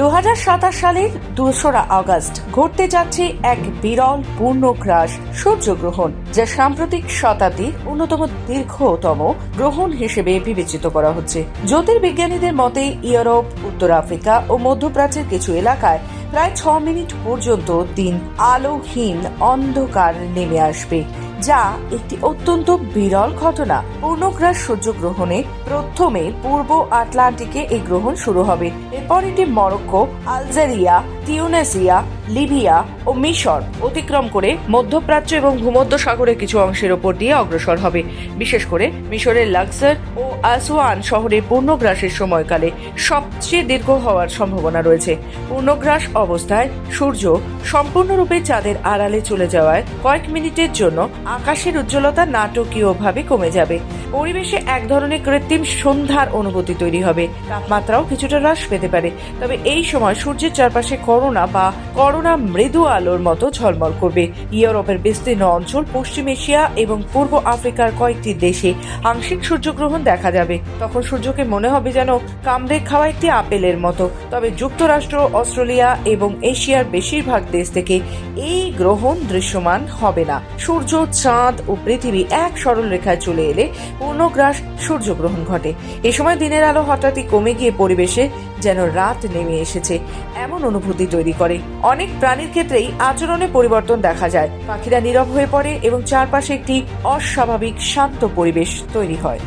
দু হাজার সাতাশ সালের দোসরা আগস্ট ঘটতে যাচ্ছে এক বিরল পূর্ণগ্রাস সূর্যগ্রহণ, যা সাম্প্রতিক শতাব্দীর অন্যতম দীর্ঘতম গ্রহণ হিসেবে বিবেচিত করা হচ্ছে। জ্যোতির্বিজ্ঞানীদের মতে, ইউরোপ, উত্তর আফ্রিকা ও মধ্যপ্রাচ্যের কিছু এলাকায় প্রায় ছ মিনিট পর্যন্ত দিন আলোহীন অন্ধকার নেমে আসবে। যা একটি অত্যন্ত বিরল ঘটনা। পূর্ণগ্রাস সূর্য গ্রহণে প্রথমে পূর্ব আটলান্টিকে এই গ্রহণ শুরু হবে। এরপর এটি মরক্কো, আলজেরিয়া টিউনেসিয়া লিবিয়া ও মিশর অতিক্রম করে মধ্যপ্রাচ্য এবং ভূমধ্য সাগরের কিছু অংশের ওপর দিয়ে অগ্রসর হবে। বিশেষ করে মিশরের লাক্সার ও আসওয়ান শহরে পূর্ণগ্রাসের সময়কালে সবচেয়ে দীর্ঘ হওয়ার সম্ভাবনা রয়েছে। পূর্ণগ্রাস অবস্থায় সূর্য সম্পূর্ণরূপে চাঁদের আড়ালে চলে যাওয়ায় কয়েক মিনিটের জন্য আকাশের উজ্জ্বলতা নাটকীয়ভাবে কমে যাবে। পরিবেশে এক ধরনের কৃত্রিম সন্ধ্যার অনুভূতি তৈরি হবে। তাপমাত্রাও কিছুটা হ্রাস পেতে পারে। তবে এই সময় সূর্যের চারপাশে করোনা বা করোনা মৃদু আলোর মতো ঝলমল করবে। ইউরোপের বিস্তীর্ণ অঞ্চল, পশ্চিম এশিয়া এবং পূর্ব আফ্রিকার কয়েকটি দেশে আংশিক সূর্যগ্রহণ দেখা যাবে। তখন সূর্যকে মনে হবে যেন কামড়ে খাওয়া একটি আপেলের মতো। তবে যুক্তরাষ্ট্র, অস্ট্রেলিয়া এবং এশিয়ার বেশিরভাগ দেশ থেকে এই গ্রহণ দৃশ্যমান হবে না। সূর্য, চাঁদ ও পৃথিবী এক সরল রেখায় চলে এলে পূর্ণগ্রাস সূর্যগ্রহণ ঘটে। এ সময় দিনের আলো হঠাৎই কমে গিয়ে পরিবেশে যেন রাত নেমে এসেছে, এমন অনুভূতি তৈরি করে। অনেক প্রাণীর ক্ষেত্রেই আচরণে পরিবর্তন দেখা যায়। পাখিরা নীরব হয়ে পড়ে এবং চারপাশে একটি অস্বাভাবিক, শান্ত পরিবেশ তৈরি হয়।